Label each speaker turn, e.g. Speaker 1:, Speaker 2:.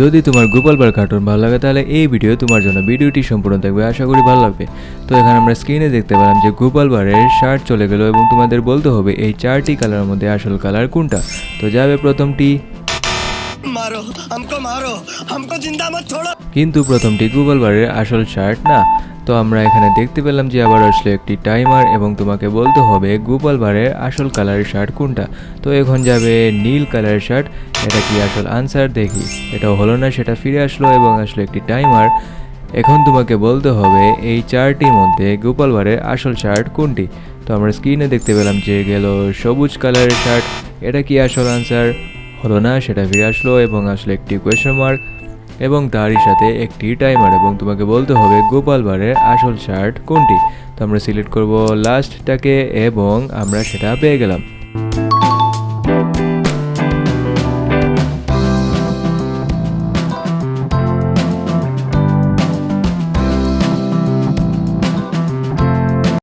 Speaker 1: যদি তোমার গোপাল বার কার্টুন ভালো লাগে তাহলে এই ভিডিও তোমার জন্য ভিডিওটি সম্পূর্ণ থাকবে আশা করি ভালো লাগবে। তো এখানে আমরা স্ক্রিনে দেখতে পেলাম যে গোপাল বারের শার্ট চলে গেল এবং তোমাদের বলতে হবে এই চারটি কালারের মধ্যে আসল কালার কোনটা। তো যাবে প্রথমটি। কিন্তু প্রথমটি গুগল বারের আসল শার্ট না। তো আমরা এখানে দেখতে পেলাম যে আবার আসলে একটি টাইমার এবং তোমাকে বলতে হবে গোপাল বারের আসল কালারের শার্ট কোনটা? তো এখন যাবে নীল কালারের শার্ট এটা কি আসল আনসার দেখি। এটাও হলো না, সেটা ফিরে আসলো এবং আসলে একটি টাইমার এখন তোমাকে বলতে হবে এই চারটির মধ্যে গোপাল বারের আসল শার্ট কোনটি? তো আমরা স্ক্রিনে দেখতে পেলাম যে গেল সবুজ কালারের শার্ট এটা কি আসল আনসার হলো না, সেটা ফিরে আসলো এবং আসলে একটি কোয়েশ্চেন মার্ক এবং তারই সাথে একটি টাইমার এবং তোমাকে বলতে হবে গোপাল বারের আসল শার্ট কোনটি? তো আমরা সিলেক্ট করব লাস্টটাকে এবং আমরা সেটা পেয়ে গেলাম।